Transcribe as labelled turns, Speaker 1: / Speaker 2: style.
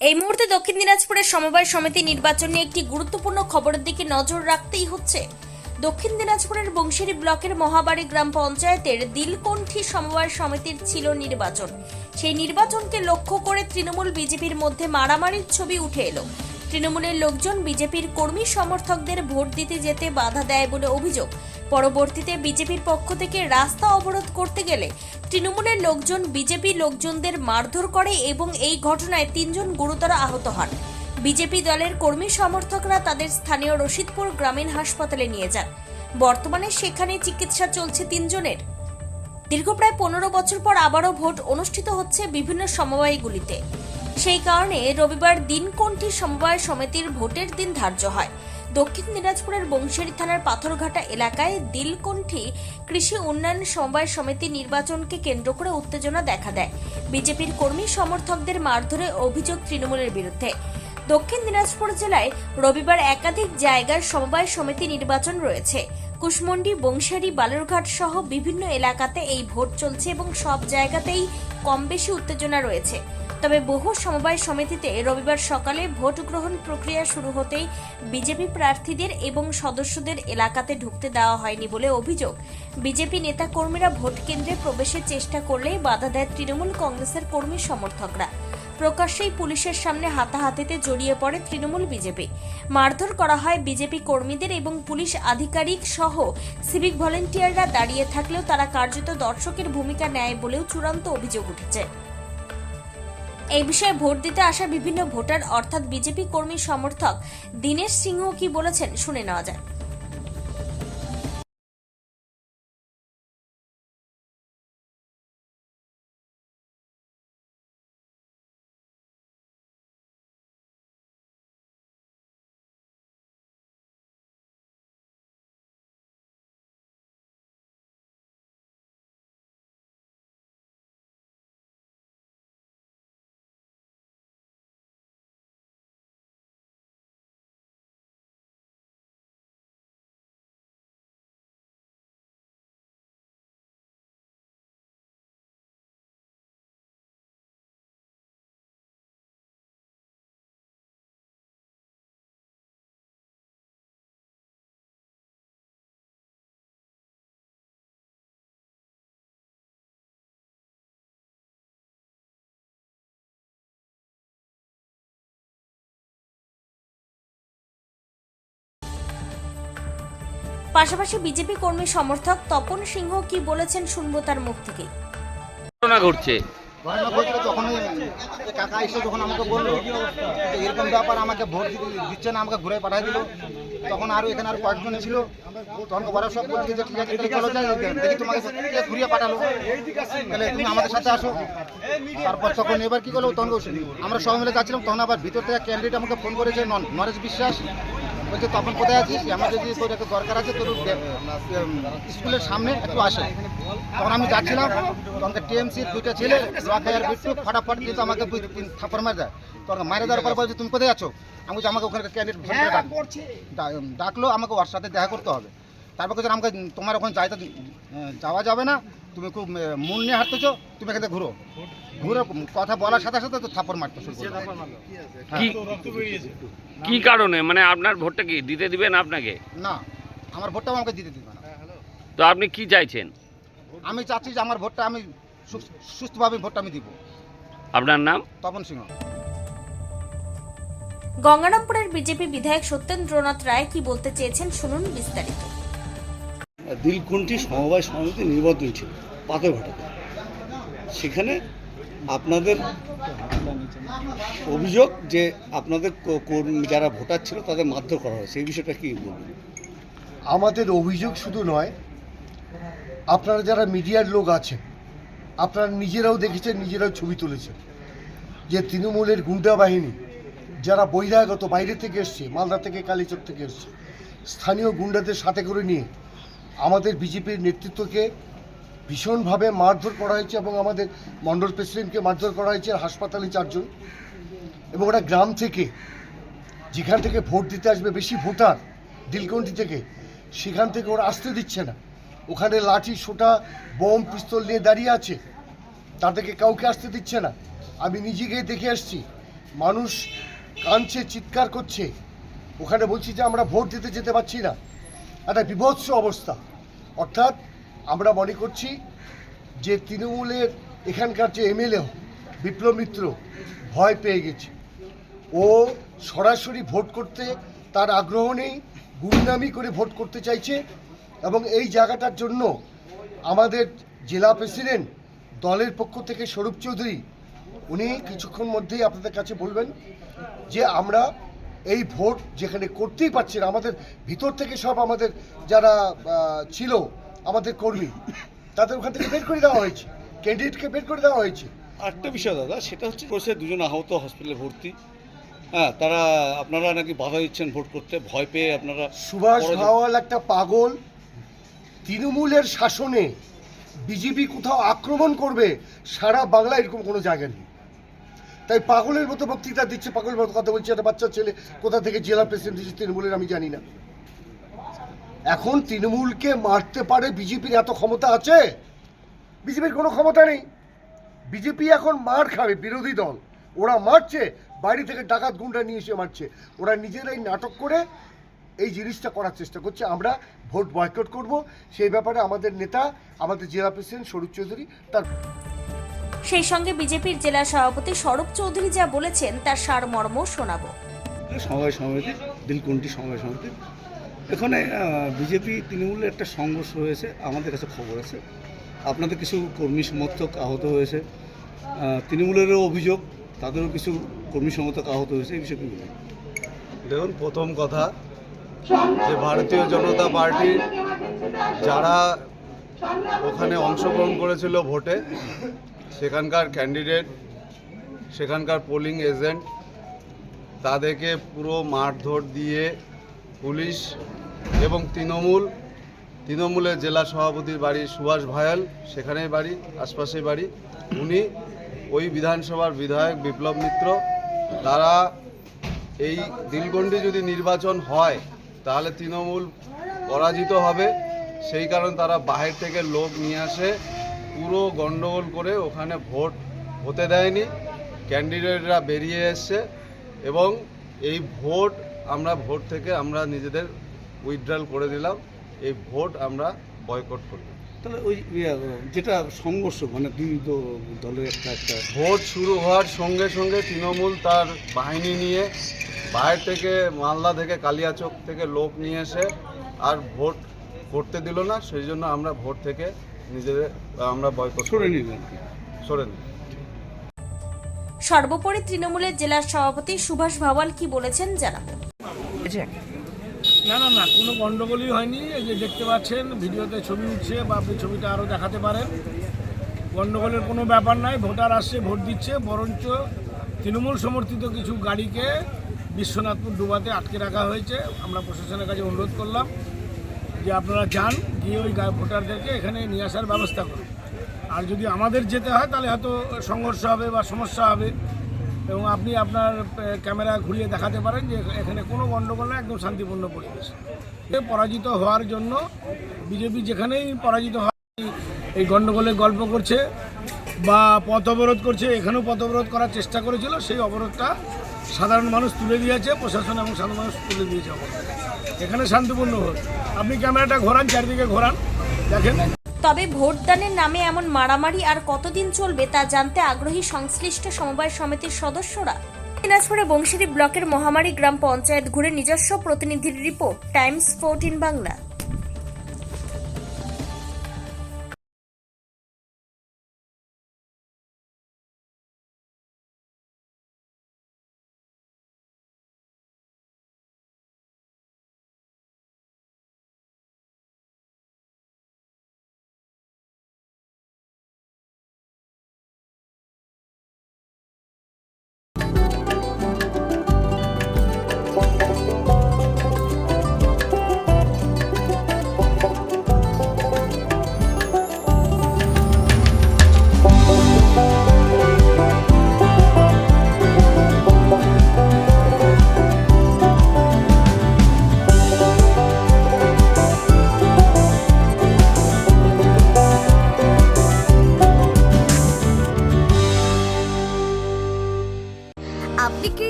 Speaker 1: এই মুহূর্তে দক্ষিণ দিনাজপুরের সমবায় সমিতি নির্বাচন নিয়ে একটি গুরুত্বপূর্ণ খবরের দিকে নজর রাখতেই হচ্ছে। দক্ষিণ দিনাজপুরের বংশীর ব্লকের মহাবাড়ি গ্রাম পঞ্চায়েতের দিলকণ্ঠী সমবায় সমিতির ছিল নির্বাচন। সেই নির্বাচনকে লক্ষ্য করে তৃণমূল বিজেপির মধ্যে মারামারির ছবি উঠে এলো। তৃণমূলের লোকজন বিজেপির কর্মী সমর্থকদের ভোট দিতে যেতে বাধা দেয় বলে অভিযোগ। পরবর্তীতে বিজেপির পক্ষ থেকে রাস্তা অবরোধ করতে গেলে তৃণমূলের লোকজন বিজেপি লোকজনদের মারধর করে এবং এই ঘটনায় তিনজন গুরুতর আহত হন। বিজেপি দলের কর্মী সমর্থকরা তাদের স্থানীয় রশিদপুর গ্রামীণ হাসপাতালে নিয়ে যান। বর্তমানে সেখানে চিকিৎসা চলছে তিনজনের। দীর্ঘ প্রায় পনেরো বছর পর আবারও ভোট অনুষ্ঠিত হচ্ছে বিভিন্ন সমবায়গুলিতে। সেই কারণে রবিবার দিনকণ্ঠী সমবায় সমিতির ভোটের দিন ধার্য হয়। দক্ষিণ দিনাজপুরের বংশেরী থানার পাথরঘাটা এলাকায় দিলকণ্ঠী কৃষি উন্নয়ন সমবায় সমিতি নির্বাচনকে কেন্দ্র করে উত্তেজনা দেখা দেয়। বিজেপির কর্মী সমর্থকদের মারধরে অভিযোগ তৃণমূলের বিরুদ্ধে। দক্ষিণ দিনাজপুর জেলায় রবিবার একাধিক জায়গার সমবায় সমিতি নির্বাচন রয়েছে। কুশমন্ডি, বংশারি, বালুরঘাট সহ বিভিন্ন এলাকাতে এই ভোট চলছে এবং সব জায়গাতেই কম বেশি উত্তেজনা রয়েছে। তবে বহু সমবায় সমিতিতে রবিবার সকালে ভোট গ্রহণ প্রক্রিয়া শুরু হতেই বিজেপি প্রার্থীদের এবং সদস্যদের এলাকাতে ঢুকতে দেওয়া হয়নি বলে অভিযোগ। বিজেপি নেতা কর্মীরা ভোট কেন্দ্রে প্রবেশের চেষ্টা করলেই বাধা দেয় তৃণমূল কংগ্রেসের কর্মী সমর্থকরা। প্রকাশ্যেই পুলিশের সামনে হাতাহাতিতে জড়িয়ে পড়ে তৃণমূল বিজেপি। মারধর করা হয় বিজেপি কর্মীদের এবং পুলিশ আধিকারিক সহ সিভিক ভলেন্টিয়াররা। দাঁড়িয়ে থাকলেও তারা কার্যত দর্শকের ভূমিকা নেয় বলেও চূড়ান্ত অভিযোগ উঠেছে। এই বিষয়ে ভোট দিতে আসা বিভিন্ন ভোটার, অর্থাৎ বিজেপি কর্মী সমর্থক দীনেশ সিংহ কি বলেছেন শুনে নেওয়া যায় পাশাপাশি বিজেপি কর্মী সমর্থক তপন সিংহ কি বলেছেন শুনব তার মুখ থেকে।
Speaker 2: ঘটনা ঘটছে।
Speaker 3: ঘটনা ঘটলো তখনই কাকা এসে যখন আমাকে বলল যে এরকম ব্যাপার আমাকে ভোট দিতে দিচ্ছে না আমাকে ঘুরে পাঠিয়ে দিল। তখন আরও এখানে আরও কয়েকজন ছিল। তখন ওরা সব বলছে যে ঠিক আছে তাহলে চলো যাই দেখি তোমাকে ঘুরিয়ে পাঠালো। তাহলে তুমি আমাদের সাথে আসো। তারপর তখন এবার কি করল তখন আমরা সবাই মিলে যাচ্ছিলাম তখন আবার ভিতর থেকে ক্যান্ডিডেট আমাকে ফোন করেছে নরেশ বিশ্বাস। বলছে তখন কোথায় আছিস? আমার যদি তোর একটু দরকার আছে, তোর স্কুলের সামনে একটু আসে। তখন আমি যাচ্ছিলাম, তখন টিএমসি দুইটা ছেলে লোয়াখাইয়ার বিট্টু, ফটাফট কিন্তু আমাকে দুই তিন থাপ্পড় মারে দেয়। তখন মারে দেওয়ার পর বলছে, তুমি কোথায় আছো? আমি বলছি, আমাকে ওখানে ক্যান্ডিডেট ডাকলো, আমাকে ওর সাথে দেখা করতে হবে। তারপর আমাকে তোমার ওখানে যাইতে যাওয়া যাবে না। তুমি খুব মন নিয়ে হাঁটতেছো তুমি এখানে ঘুরো। ঘুরে কথা বলার সাথে সাথে তো থাপ্পড় মারতে শুরু। হ্যাঁ।
Speaker 2: কি কি কারণে? মানে আপনার ভোটটা কি দিতে দিবেন আপনাকে?
Speaker 3: না আমার ভোটটাও আমাকে দিতে দিবে না।
Speaker 2: তো আপনি কি চাইছেন?
Speaker 3: আমি চাচ্ছি যে আমার ভোটটা আমি সুস্থভাবে ভোটটা আমি দিব।
Speaker 2: আপনার নাম?
Speaker 3: তপন সিংহ।
Speaker 1: গঙ্গারামপুরের বিজেপি বিধায়ক সত্যেন্দ্রনাথ রায় কি বলতে চেয়েছেন শুনুন বিস্তারিত।
Speaker 4: দিলকুণ্ঠি সমবায় সমিতি নির্বাচন ছিল। পাথরঘাটাতে সেখানে আপনাদের অভিযোগ যে আপনাদের যারা ভোটার ছিল তাদের মারধর করা হয়, সেই বিষয়টা কি বলবেন?
Speaker 5: আমাদের অভিযোগ শুধু নয়, আপনারা যারা মিডিয়ার লোক আছেন, আপনারা নিজেরাও দেখেছেন, নিজেরাও ছবি তুলেছেন যে তৃণমূলের গুন্ডা বাহিনী যারা বহিরাগত বাইরে থেকে এসছে, মালদা থেকে কালীচক থেকে এসছে, স্থানীয় গুন্ডাদের সাথে করে নিয়ে আমাদের বিজেপির নেতৃত্বকে ভীষণভাবে মারধর করা হয়েছে এবং আমাদের মণ্ডল প্রেসিডেন্টকে মারধর করা হয়েছে হাসপাতালে চারজন। এবং ওরা গ্রাম থেকে, যেখান থেকে ভোট দিতে আসবে, বেশি ভোটার দিলকন্ঠি থেকে, সেখান থেকে ওরা আসতে দিচ্ছে না। ওখানে লাঠি, সোটা, বোম, পিস্তল নিয়ে দাঁড়িয়ে আছে। তাদেরকে কাউকে আসতে দিচ্ছে না। আমি নিজে গিয়ে দেখে আসছি। মানুষ কাঁদছে, চিৎকার করছে। ওখানে বলছি যে আমরা ভোট দিতে যেতে পারছি না। একটা বিভৎস অবস্থা। অর্থাৎ আমরা মনে করছি যে তৃণমূলের এখানকার যে এমএলএ বিপ্লব মিত্র ভয় পেয়ে গেছে। ও সরাসরি ভোট করতে তার আগ্রহ নেই, গুমনামি করে ভোট করতে চাইছে এবং এই জায়গাটার জন্য আমাদের জেলা প্রেসিডেন্ট দলের পক্ষ থেকে স্বরূপ চৌধুরী, উনি কিছুক্ষণ মধ্যেই আপনাদের কাছে বলবেন যে আমরা এই ভোট যেখানে করতেই পারছি না, আমাদের ভিতর থেকে সব আমাদের যারা ছিল আমাদের কর্মী। তাদের ওখান থেকে বের করে দেওয়া হয়েছে। ক্যান্ডিডেটকে বের করে দেওয়া হয়েছে।
Speaker 4: আরেকটা বিষয় দাদা সেটা হচ্ছে করেছে দুজন আহত হসপিটালে ভর্তি। হ্যাঁ তারা আপনারা নাকি বাধা দিচ্ছেন ভোট করতে ভয় পেয়ে আপনারা
Speaker 5: সুভাষ ভাওয়াল একটা পাগল তৃণমূলের শাসনে বিজেপি কোথাও আক্রমণ করবে সারা বাংলা এরকম কোনো জায়গা নেই। তাই পাগলের মতো বক্তৃতা দিচ্ছে পাগলের মতো কথা বলছে একটা বাচ্চা ছেলে কোথা থেকে জেলা প্রেসিডেন্ট দিচ্ছে তৃণমূলের আমি জানি না। এখন তৃণমূলকে মারতে পারে বিজেপির এত ক্ষমতা আছে? বিজেপির কোনো ক্ষমতা নেই। বিজেপি এখন মার খাবে বিরোধী দল। ওরা মারছে বাইরে থেকে ডাকাত গুন্ডা নিয়ে এসে মারছে। ওরা নিজেরাই নাটক করে এই জিনিসটা করার চেষ্টা করছে। আমরা ভোট বয়কট করব। সেই ব্যাপারে আমাদের নেতা আমাদের জেলা প্রেসিডেন্ট স্বরূপ চৌধুরী তার
Speaker 1: সেই সঙ্গে বিজেপির জেলা সভাপতি স্বরূপ চৌধুরী যা বলেছেন তার সারমর্ম শোনাবো।
Speaker 4: সমবায় সমিতি দিলকুন্টি সমবায় সমিতি। এখানে বিজেপি তৃণমূলের একটা সংঘর্ষ হয়েছে, আমাদের কাছে খবর আছে। আপনাদের কিছু কর্মী সমর্থক আহত হয়েছে তৃণমূলেরও অভিযোগ, তাদেরও কিছু কর্মী সমর্থক আহত হয়েছে, এই বিষয়ে
Speaker 6: দেখুন, প্রথম কথা, যে ভারতীয় জনতা পার্টি যারা ওখানে অংশগ্রহণ করেছিল ভোটে, সেখানকার ক্যান্ডিডেট সেখানকার পোলিং এজেন্ট তাদেরকে পুরো মারধর দিয়ে পুলিশ এবং তৃণমূল, তৃণমূলের জেলা সভাপতির বাড়ি সুভাষ ভায়াল, সেখানেই বাড়ি, আশপাশেই বাড়ি। উনি ওই বিধানসভার বিধায়ক বিপ্লব মিত্র। তারা এই দিলগন্ডি যদি নির্বাচন হয়, তাহলে তৃণমূল পরাজিত হবে। সেই কারণে তারা বাহির থেকে লোক নিয়ে আসে, পুরো গন্ডগোল করে ওখানে ভোট হতে দেয়নি। ক্যান্ডিডেটরা বেরিয়ে এসছে এবং এই ভোট আমরা, ভোট থেকে আমরা নিজেদের উইথড্রল করে দিলাম এই ভোট আমরা বয়কট করব।
Speaker 4: তাহলে ওই ইয়ে, যেটা সংঘর্ষ মানে দুই দ- দলের একটা একটা
Speaker 6: ভোট শুরু হওয়ার সঙ্গে সঙ্গে তৃণমূল তার বাহিনী নিয়ে বাইরে থেকে মালদা থেকে কালিয়াচক থেকে লোক নিয়ে এসে আর ভোট করতে দিল না সেই জন্য আমরা ভোট থেকে নিজেদের আমরা বয়কট
Speaker 4: সরে নিলেন
Speaker 6: সরে নিই।
Speaker 1: সর্বোপরি তৃণমূলের জেলা সভাপতি সুভাষ ভাওয়াল কি বলেছেন জানাব
Speaker 7: না না না, কোনো গন্ডগোলই হয়নি। এই যে দেখতে পাচ্ছেন, ভিডিওতে ছবি উঠছে বা আপনি ছবিটা আরও দেখাতে পারেন। গন্ডগোলের কোনো ব্যাপার নাই, ভোটার আসছে, ভোট দিচ্ছে, বরঞ্চ তৃণমূল সমর্থিত কিছু গাড়িকে বিশ্বনাথপুর ডুবাতে আটকে রাখা হয়েছে। আমরা প্রশাসনের কাছে অনুরোধ করলাম যে আপনারা যান, গিয়ে ওই ভোটারদেরকে এখানে নিয়ে আসার ব্যবস্থা করুন। আর যদি আমাদের যেতে হয়, তাহলে হয়তো সংঘর্ষ হবে বা সমস্যা হবে। এবং আপনি আপনার ক্যামেরা ঘুরিয়ে দেখাতে পারেন যে এখানে কোনো গণ্ডগোল না, একদম শান্তিপূর্ণ পরিবেশ। পরাজিত হওয়ার জন্য বিজেপি যেখানেই পরাজিত হয়, এই গণ্ডগোলের গল্প করছে বা পথ অবরোধ করছে, এখানেও পথ অবরোধ করার চেষ্টা করেছিল, সেই অবরোধটা সাধারণ মানুষ তুলে দিয়েছে, প্রশাসন এবং সাধারণ মানুষ তুলে দিয়েছে এখানে শান্তিপূর্ণ ভোট আপনি ক্যামেরাটা ঘোরান, চারিদিকে ঘোরান, দেখেন।
Speaker 1: তবে ভোটদানের নামে এমন মারামারি আর কতদিন চলবে তা জানতে আগ্রহী সংশ্লিষ্ট সমবায় সমিতির সদস্যরা। দিনাজপুরে বংশীরি ব্লকের মহামারী গ্রাম পঞ্চায়েত ঘুরে নিজস্ব প্রতিনিধির রিপোর্ট, টাইমস ফোরটিন বাংলা।